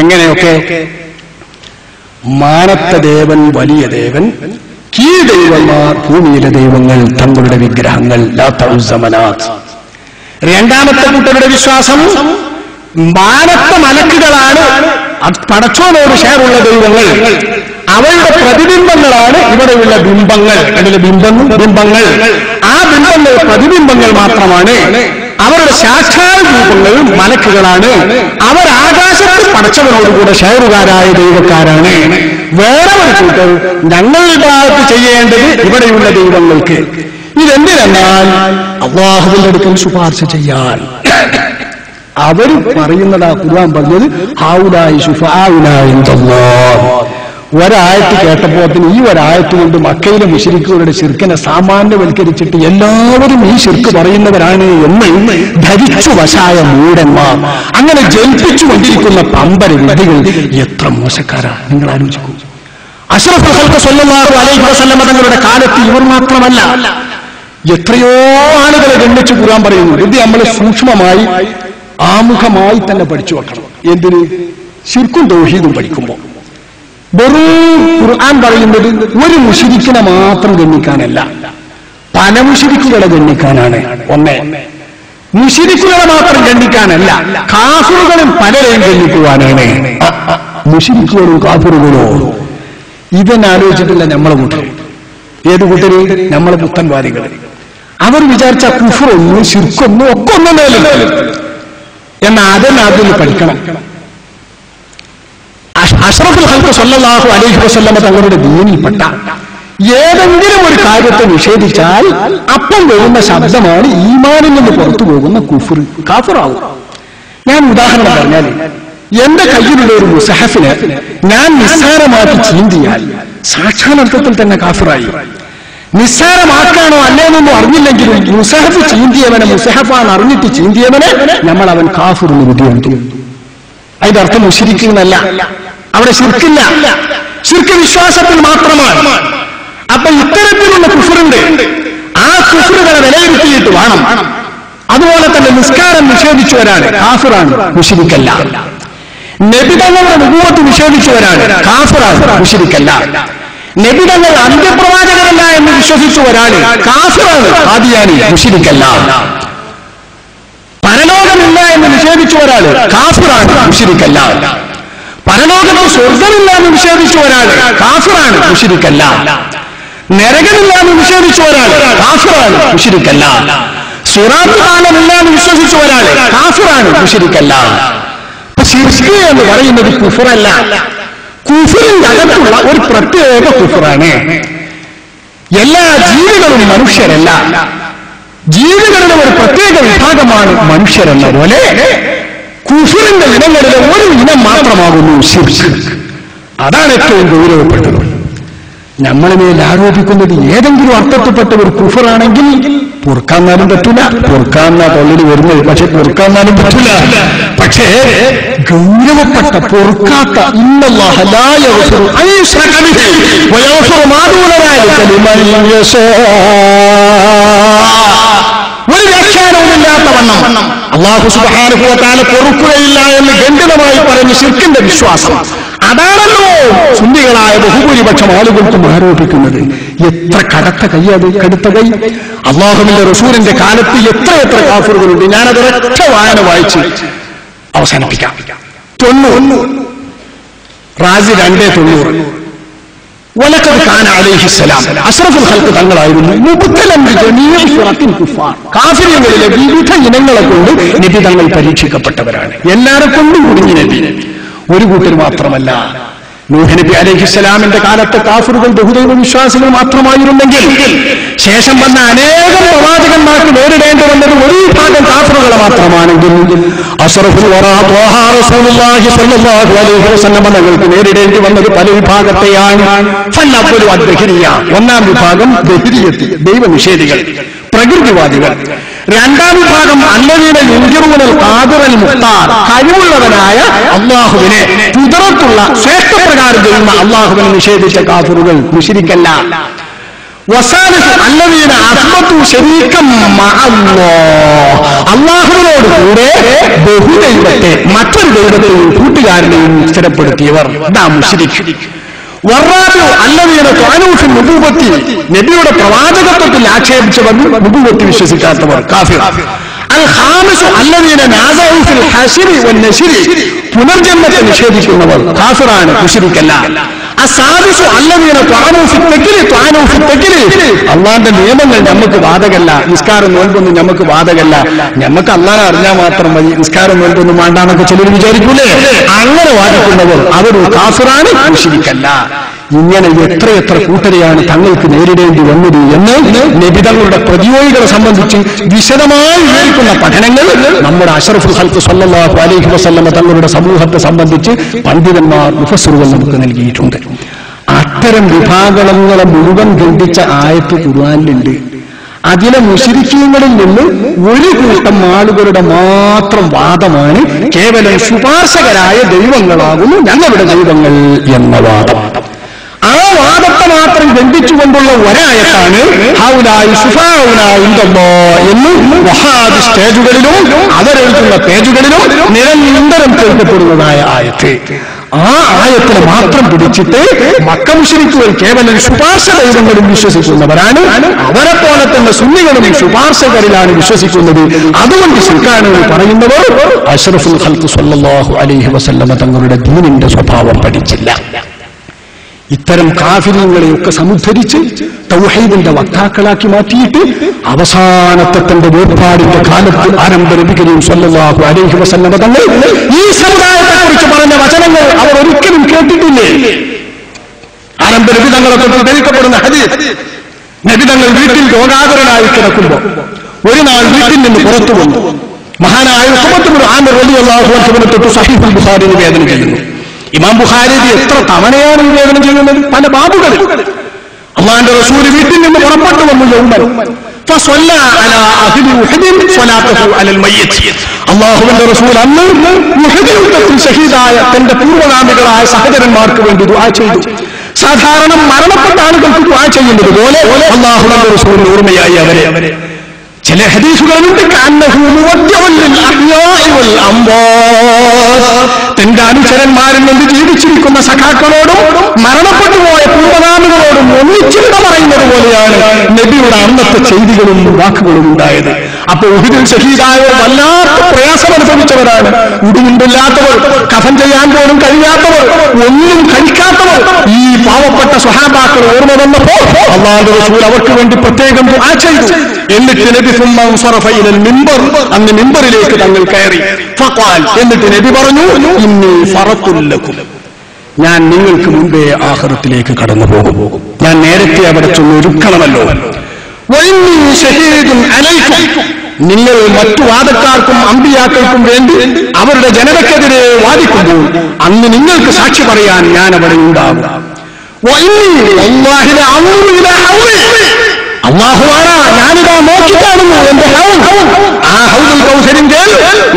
എങ്ങനെയൊക്കെ? മാനത്ത ദേവൻ വലിയ ദേവൻ കീഴ്ദൈവന്മാർ ഭൂമിയിലെ ദൈവങ്ങൾ തങ്ങളുടെ വിഗ്രഹങ്ങൾ രണ്ടാമത്തെ കൂട്ടരുടെ വിശ്വാസം മാനത്ത മലക്കുകളാണ് പടച്ചോനോട് ഷെയറുള്ള ദൈവങ്ങൾ. അവരുടെ പ്രതിബിംബങ്ങളാണ് ഇവിടെയുള്ള ബിംബങ്ങൾ. അതിലെ ബിംബങ്ങൾ? ആ ബിംബങ്ങൾ പ്രതിബിംബങ്ങൾ മാത്രമാണ് അവരുടെ സാക്ഷാൽ രൂപങ്ങൾ മലക്കുകളാണ്. അവർ ആകാശത്ത് പടച്ചവനോടുകൂടെ ഷെയറുകാരായ ദൈവക്കാരാണ്. വേറെ ഒരു കൂട്ടർ ഞങ്ങളുടെ ഭാഗത്ത് ചെയ്യേണ്ടത് ഇവിടെയുള്ള ദൈവങ്ങൾക്ക്. ഇതെന്തിനെന്നാൽ അള്ളാഹുവിന്റെ അടുക്കൽ ശുപാർശ ചെയ്യാൻ. അവർ പറയുന്നതാ ഖുർആൻ പറഞ്ഞത് ഹാവുലായി ശുഫാവുലായി ഒരായത്ത് കേട്ടപ്പോത്തിന് ഈ ഒരായത്ത് കൊണ്ട് മക്കയിലെ മുഷിരിക്കുകളുടെ ശിർക്കിനെ സാമാന്യവൽക്കരിച്ചിട്ട് എല്ലാവരും ഈ ശിർക്ക് പറയുന്നവരാണ് എന്ന് ധരിച്ചു വശായ മൂടന്മാർ അങ്ങനെ ജയിപ്പിച്ചു കൊണ്ടിരിക്കുന്ന പമ്പര വിധികൾ എത്ര മോശക്കാരാണ്. നിങ്ങൾ ആലോചിക്കൂ. അഷ്റഫുൽ ഖൽഖ് സ്വല്ലല്ലാഹു അലൈഹി വസല്ലമ തങ്ങളുടെ കാലത്ത് ഇവർ മാത്രമല്ല എത്രയോ ആളുകളെ ഗണ്ണിച്ചു കൂടാൻ പറയുന്നു. ഇത് നമ്മൾ സൂക്ഷ്മമായി ആമുഖമായി തന്നെ പഠിച്ചു വെക്കണം. എന്തിന്? ശിർക്കും തൗഹീദും പഠിക്കുമ്പോൾ. വെറും ഖുർആൻ പറയുന്നത് ഒരു മുഷിരിക്കിനെ മാത്രം ഗണ്ണിക്കാനല്ല. പല മുഷിരിക്കുകളെ ഗണ്ണിക്കാനാണ്. ഒന്നേ മുഷിരിക്കുകളെ മാത്രം ഗണ്ണിക്കാനല്ല കാഫറുകളും പലരെയും ഗണ്ണിക്കുവാനാണ്. മുഷിരിക്കുകളും കാഫറുകളോ? ഇതെന്നെ ആലോചിച്ചിട്ടില്ല നമ്മളെ കൂട്ടർ. ഏത് കൂട്ടര്? നമ്മളെ പുത്തൻവാദികൾ. അവർ വിചാരിച്ച കുഫറൊന്നും ശുക്കൊന്നും ഒക്കെ ഒന്നും എന്നാൽ അതെന്നെ അതിൽ പഠിക്കണം. അഷ്റഫുൽ ഹൽക്ക് സല്ലല്ലാഹു അലൈഹി വസല്ലമ തങ്ങളുടെ ദീനിൽപ്പെട്ട ഏതെങ്കിലും ഒരു കാര്യത്തെ നിഷേധിച്ചാൽ അപ്പം വരുന്ന ശബ്ദമാണ് ഈമാനിൽ നിന്ന് പുറത്തു പോകുന്ന കുഫുർ കാഫുറാവും. ഞാൻ ഉദാഹരണം പറഞ്ഞാൽ എന്റെ കയ്യിലുള്ള ഒരു മുസഹഫിന് ഞാൻ നിസ്സാരമാക്കി ചീന്തിയാൽ സാക്ഷാനർത്ഥത്തിൽ തന്നെ കാഫറായി. നിസ്സാരമാക്കാനോ അല്ലേന്നൊന്നും അറിഞ്ഞില്ലെങ്കിലും മുസഹഫ് ചീന്തിയവനെ മുസഹഫാൻ അറിഞ്ഞിട്ട് ചീന്തിയവനെ നമ്മൾ അവൻ കാഫുറിന് വിധിയെടുത്തു അതിന്റെ അർത്ഥം മുഷിരിക്കുന്നല്ല അവിടെ ശിർക്കില്ല. ശിർക്ക് വിശ്വാസത്തിൽ മാത്രമാണ്. അപ്പൊ ഇത്തരത്തിലുള്ള കുഫറുണ്ട്. ആ കുഫറുകളെ വിലയിരുത്തിയിട്ട് വേണം. അതുപോലെ തന്നെ നിസ്കാരം നിഷേധിച്ചവരാണ്. കാഫിറാണ് മുഷിരിക്കല്ല. നബിതങ്ങളുടെ നുപൂവത്ത് നിഷേധിച്ചവരാണ്. കാഫിറാണ് മുഷിരിക്കല്ല. നബിതങ്ങൾ അന്ത്യപ്രവാചകരല്ല എന്ന് വിശ്വസിച്ചവരാണ്. കാഫിറാണ് ആദിയാനി മുഷിരിക്കല്ല. നിഷേധിച്ച ഒരാൾ കാഫിറാണ് മുഷിരിക്കല്ല. പരലോകത്ത് സ്വർഗമില്ല എന്ന് നിഷേധിച്ച ഒരാൾ കാഫിറാണ് മുഷിരിക്കല്ല. നരകമില്ല എന്ന് നിഷേധിച്ച ഒരാൾ കാഫിറാണ് മുഷിരിക്കല്ല. സുറാത്ത് കാലമില്ല എന്ന് വിശ്വസിച്ച ഒരാൾ കാഫിറാണ് മുഷിരിക്കല്ല. ശിർക്ക് എന്ന് പറയുന്നത് കുഫറല്ല. കുഫറിന്റെ അകത്തുള്ള ഒരു പ്രത്യേക കുഫറാണ്. എല്ലാ ജീവികളും മനുഷ്യരല്ല. ജീവികളുടെ ഒരു പ്രത്യേക വിഭാഗമാണ് മനുഷ്യരെന്ന പോലെ കുഫിറിന്റെ ഇനങ്ങളിലെ ഒരു ഇനം മാത്രമാകുന്നു അതാണ് ഏറ്റവും ഗൗരവപ്പെട്ടത്. നമ്മളെ മേൽ ആരോപിക്കുന്നത് ഏതെങ്കിലും അർത്ഥത്തിൽപ്പെട്ട ഒരു കുഫറാണെങ്കിൽ പൊറുക്കാന്നാലും പറ്റൂല പൊറുക്കാന്ന തൊള്ളിൽ വരുന്നത് പക്ഷെ പൊറുക്കാന്നാലും പറ്റൂല. പക്ഷേ ഗൗരവപ്പെട്ട പൊറുക്കാത്ത ഇന്നല്ലാഹ ഒരു വ്യാഖ്യാനവുമില്ലാത്ത വണ്ണം അള്ളാഹു സുബാനുഭവത്താലെ പൊറുക്കുകയില്ല എന്ന് ഗണ്ഡിതമായി പറഞ്ഞ് ശിർക്കിന്റെ വിശ്വാസം. അതാണല്ലോ സുന്ദികളായ ബഹുഭൂരിപക്ഷം ആളുകൾക്കും ആരോപിക്കുന്നത്. എത്ര കടത്ത കൈ അത് കടുത്ത കൈ? അള്ളാഹുവിന്റെ റസൂലിന്റെ കാലത്ത് എത്ര എത്ര കാഫറുകളുണ്ട്? ഞാനത് ഒറ്റ വായന വായിച്ച് അവസാനിപ്പിക്കാം. തൊണ്ണൂറ്. റാജി രണ്ടേ തൊണ്ണൂറ് വലക്കത് കാന അലൈഹിസ്സലാം അഷ്റഫുൽ ഹൽക്ക് തങ്ങളായിരുന്നു കാഫിര്യങ്ങളിലെ വിവിധ ഇനങ്ങളെ കൊണ്ട് നബി തങ്ങൾ പരീക്ഷിക്കപ്പെട്ടവരാണ്. എല്ലാരെ കൊണ്ടും കുടുങ്ങി നബി. ഒരു കൂട്ടർ മാത്രമല്ല നൂഹ് നബി അലൈഹിസ്സലാമിന്റെ കാലത്ത് കാഫറുകൾ ബഹുദൈവ വിശ്വാസികൾ മാത്രമായിരുന്നെങ്കിൽ ശേഷം വന്ന അനേകം പ്രവാചകന്മാർക്ക് നേരിടേണ്ടി വന്നത് ഒരു വിഭാഗം കാഫറുകളെ മാത്രമാണെങ്കിൽ. തങ്ങൾക്ക് നേരിടേണ്ടി വന്നത് പല വിഭാഗത്തെയാണ്. ഒന്നാം വിഭാഗം ദൈവനിഷേധികൾ പ്രകൃതിവാദികൾ. രണ്ടാം വിഭാഗം അല്ലവീന യുഞ്ചിറുമുതൽ കാതിറൽ മുക്താർ കഴിവുള്ളവനായ അള്ളാഹുവിനെ കുതിരത്തുള്ള ശ്രേഷ്ഠപ്രകാരം ചെയ്യുന്ന അള്ളാഹുവിനെ നിഷേധിച്ച കാഫറുകൾ മുഷിരിക്കല്ല. അള്ളാഹുവിനോട് കൂടെ ബഹുദൈവത്തെ മറ്റൊരു ദൈവത്തെയും കൂട്ടുകാരനെയും സ്ഥിരപ്പെടുത്തിയവർ നാം മുശ്രിക്ക് നുബൂവത്തി നബിയുടെ പ്രവാചകത്വത്തിൽ വിശ്വസിക്കാത്തവർ നാസഉ ഫിൽ ഹശരി വൻ നശരി പുനർജന്മത്തെ നിഷേധിക്കുന്നവർ കാഫിറാണ് മുശ്രിക്കല്ല അള്ളാന്റെ നിയമങ്ങൾ നമുക്ക് ബാധകല്ല. നിസ്കാരം നോൽപ്പൊന്നും നമുക്ക് ബാധകല്ല. നമുക്ക് അള്ളാനെ അറിഞ്ഞാൽ മാത്രം മതി. നിസ്കാരം നോൽപ്പൊന്നും വേണ്ടാന്നൊക്കെ ചിലർ വിചാരിക്കൂലേ? അങ്ങനെ വാദിക്കുന്നവർ അവരൊരു കാസുറാണ് മുശ്രിക്കല്ല ഇങ്ങനെ എത്രയെത്ര കൂട്ടരെയാണ് തങ്ങൾക്ക് നേരിടേണ്ടി വന്നത് എന്ന് നബിതങ്ങളുടെ പ്രതിയോഗികളെ സംബന്ധിച്ച് വിശദമായി വിവരിക്കുന്ന പഠനങ്ങൾ നമ്മുടെ അഷറഫ് ഹൽഫ് സല്ലാഹു അലൈഹി വസല്ലമ തങ്ങളുടെ സമൂഹത്തെ സംബന്ധിച്ച് പണ്ഡിതന്മാർ മുഫസ്സുറുകൾ നമുക്ക് നൽകിയിട്ടുണ്ട്. അത്തരം വിഭാഗങ്ങളെ മുഴുവൻ ഖണ്ഡിച്ച ആയത്ത് കുറുവാനിലുണ്ട് അതിലെ മുശരിക്കീങ്ങളിൽ നിന്ന് ഒരു കൂട്ടം ആളുകളുടെ മാത്രം വാദമാണ് കേവലം ശുപാർശകരായ ദൈവങ്ങളാകുന്നു ഞങ്ങളുടെ ദൈവങ്ങൾ എന്ന വാദം. ആ വാദത്തെ മാത്രം ബന്ധിച്ചുകൊണ്ടുള്ള ഒരായത്താണ് ഹൗലായി സുഫാവുനായി ഉണ്ടല്ലോ എന്ന് വഹാദ് സ്റ്റേജുകളിലും അവരെഴുതുന്ന പേജുകളിലും നിരന്തരം കേൾക്കപ്പെടുന്നതായ ആയത്ത്. ആ ആയത്തിനെ മാത്രം പിടിച്ചിട്ട് മക്ക മുഷരിക്കുകൾ കേവലം ശുപാർശ ദൈവങ്ങളും വിശ്വസിക്കുന്നവരാണ്. അവരെ പോലെ തന്നെ സുന്നികളും ശുപാർശകരിലാണ് വിശ്വസിക്കുന്നത്. അതുകൊണ്ട് ശിൽക്കാണ് പറയുന്നവർ അഷറഫുൽ ഖൽക്ക് സല്ലല്ലാഹു അലൈഹി വസല്ലമ തങ്ങളുടെ ദീനിന്റെ സ്വഭാവം പഠിച്ചില്ല. ഇത്തരം കാഫിര്യങ്ങളെയൊക്കെ സമുദ്ധരിച്ച് തൗഹീദിന്റെ വക്താക്കളാക്കി മാറ്റിയിട്ട് അവസാനത്തെ തന്റെ വേർപാടിന്റെ കാലത്ത് ആരംഭ നബികരെയും സല്ലല്ലാഹു അലൈഹി വസല്ലമ തങ്ങൾ ഈ സമുദായത്തെ കുറിച്ച് പറഞ്ഞ വചനങ്ങൾ അവർ ഒരിക്കലും കേട്ടിട്ടില്ലേ? ആരംഭ നബി തങ്ങളെ തൊട്ട് ഹദീസ്. നബി തങ്ങൾ വീട്ടിൽ രോഗാതുരനായി കിടക്കുമ്പോൾ ഒരു നാൾ വീട്ടിൽ നിന്ന് പുറത്തു വന്നു. മഹാനായ ആമിർ റളിയല്ലാഹു സഹിഫുൽ തൊട്ട് വേദന ചെയ്യുന്നു. ഇമാം ബുഖാരി എത്ര തവണയാണ് വിവേചനം ചെയ്യുന്നത്? പല ബാബുകളിൽ. അള്ളാന്റെ റസൂൽ വീട്ടിൽ നിന്ന് പുറപ്പെട്ടു വന്നു യൗമൻ. അള്ളാഹുവിന്റെ റസൂൽ ഷഹീദായ തന്റെ സഹചരന്മാർക്ക് വേണ്ടി ദുആ ചെയ്തു. സാധാരണ മരണപ്പെട്ട ആളുകൾക്ക് ദുആ ചെയ്യുന്നത് പോലെ അള്ളാഹുവിന്റെ റസൂലിന് ഓർമ്മയായി അവരെ. ചില ഹദീസുകളുണ്ട്. തന്റെ അനുചരന്മാരിൽ നിന്ന് ജീവിച്ചിരിക്കുന്ന സഖാക്കളോടും മരണപ്പെട്ടു പോയ പൂർവഗാമികളോടും ഒന്നിച്ചിരുന്ന പറയുന്നത് പോലെയാണ് നബിയുടെ അന്നത്തെ ചെയ്തികളും വാക്കുകളും ഉണ്ടായത്. അപ്പൊ ഉഹിദിൽ ഷഹീദായവർ വല്ലാത്ത പ്രയാസം അനുഭവിച്ചവരാണ്. ഉടുമുണ്ടില്ലാത്തവർ കഥം ചെയ്യാൻ പോലും കഴിയാത്തവർ ഒന്നും കഴിക്കാത്തവർ. ഈ പാവപ്പെട്ട സ്വഹാബാക്കൾ ഓർമ്മ വന്നപ്പോ അള്ളാഹു റസൂൽ അവർക്ക് വേണ്ടി പ്രത്യേകം ചെയ്തു. എന്നിട്ട് നബി സുമ്മ ഉൻസറഫ ഇലൽ മിമ്പർ അന്ന് മിമ്പറിലേക്ക് തങ്ങൾ കയറി. ഫഖാൽ എന്നിട്ട് നബി പറഞ്ഞു ഇന്നി ഫറത്തുൽ ലക്കും. ഞാൻ നിങ്ങൾക്ക് മുമ്പേ ആഹൃത്തിലേക്ക് കടന്നു പോകും ഞാൻ നേരത്തെ അവിടെ ചെന്ന് ഒരുക്കണമല്ലോ. ഷഹീദും അലൈക്കും. നിങ്ങൾ മറ്റു വാദക്കാർക്കും അമ്പിയാക്കൾക്കും വേണ്ടി അവരുടെ ജനതയ്ക്കെതിരെ വാദിക്കുമ്പോൾ അന്ന് നിങ്ങൾക്ക് സാക്ഷി പറയാൻ ഞാൻ അവിടെ ഹൗലി. അള്ളാഹുവാണ് ഞാനിതാ നോക്കിക്കാണുന്നു എന്റെ ഹൗൽ. ആ ഹൗദുൽ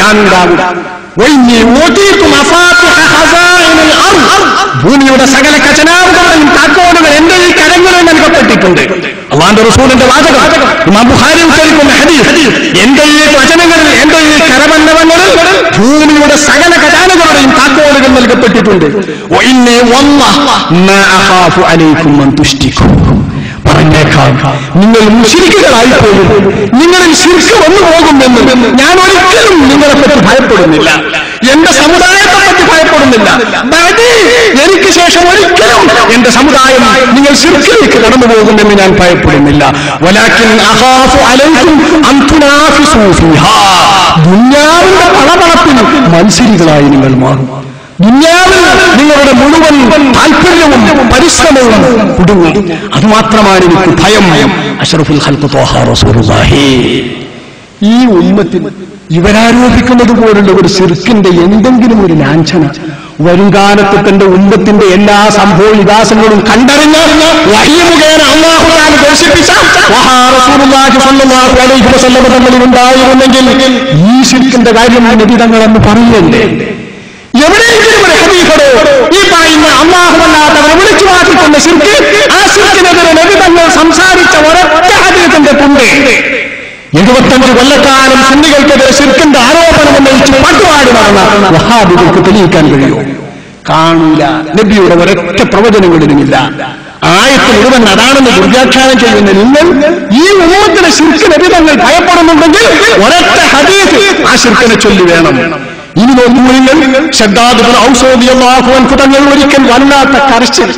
ഞാൻ ഭൂമിയുടെ സകല ഖജനാവുകളും താക്കോലുകൾ എന്റെ ഈ കരങ്ങളിൽ നൽകപ്പെട്ടിട്ടുണ്ട്. അള്ളാന്റെ റസൂലിന്റെ വാചകം. ഇമാം എന്റെ ഈ വചനങ്ങളിൽ എന്റെ ഈ കരമന്നവങ്ങളിൽ ഭൂമിയുടെ സകല ഖജാനകളുടെയും താക്കോലുകൾ നൽകപ്പെട്ടിട്ടുണ്ട്. പറഞ്ഞേക്കാം നിങ്ങൾ മുഷിരിക്കുകളായി പോകും നിങ്ങളിൽ ശിർക്ക് വന്നു പോകുമെന്ന് ഞാൻ ഒരിക്കലും നിങ്ങളെ പറ്റി ഭയപ്പെടുന്നില്ല. എന്റെ സമുദായത്തെ പറ്റി ഭയപ്പെടുന്നില്ല. എനിക്ക് ശേഷം ഒരിക്കലും എന്റെ സമുദായം നിങ്ങൾ ശിർക്കിലേക്ക് കടന്നു പോകുമെന്ന് ഞാൻ ഭയപ്പെടുന്നില്ല. വലാക്കിൻ അലൈക്കും ദുനിയാവിന്റെ പളപളപ്പിൽ മത്സരികളായി നിങ്ങൾ മാറും. ദുനിയാവിൽ നിങ്ങളുടെ മുഴുവൻ താല്പര്യവും പരിശ്രമവും കുടുങ്ങും. അത് മാത്രമാണ് എനിക്ക് ഭയം. ഭയം അഷറഫുൽ ഹൽക്ക് റസൂലുള്ളാഹി. ഈ ഉമ്മത്തിൽ ഇവരാരോപിക്കുന്നത് പോലുള്ള ഒരു സിർക്കിന്റെ എന്തെങ്കിലും ഒരു ലാഞ്ചന വരുംകാലത്ത് തന്റെ ഉമ്മത്തിന്റെ എല്ലാ സംഭവ വികാസങ്ങളും തങ്ങളിൽ ഉണ്ടായിരുന്നെങ്കിൽ ഈ സിർക്കിന്റെ കാര്യം നബി തങ്ങളെന്ന് പറയല്ലേ ഈ പറയുന്ന അള്ളാഹുവല്ലാത്തവരെ വിളിച്ചു മാറ്റിക്കൊണ്ട് ശിർക്ക് ആ ശിർക്കിനെതിരെ നബി തങ്ങൾ സംസാരിച്ച ഒരൊറ്റ ഹദീസിന്റെ തുണ്ട് എഴുപത്തഞ്ച് കൊല്ലക്കാലം സുന്നികൾക്കെതിരെ ശിർക്കിന്റെ ആരോപണം ഉന്നയിച്ച് പാട്ടുപാടി നടന്ന വഹാബികൾക്ക് തെളിയിക്കാൻ കഴിയുമോ കാണൂല. നബിയുടെ ഒരൊറ്റ പ്രവചനങ്ങളിലുമില്ല. ആയത്ത് മുഴുവൻ അതാണെന്ന് ദുർവ്യാഖ്യാനം ചെയ്യുന്ന നിങ്ങൾ ഈ ഉമ്മത്തിന് ശിർക്ക് നബി തങ്ങൾ ഭയപ്പെടുന്നുണ്ടെങ്കിൽ ഒരൊറ്റ ഹദീസ് ആ ശിർക്കിനെ ചൊല്ലി വേണം. ഇനി നോക്കൂ നിങ്ങൾ ആഹ്വാൻ തങ്ങൾ ഒരിക്കൽ വല്ലാത്ത കരച്ചിൽ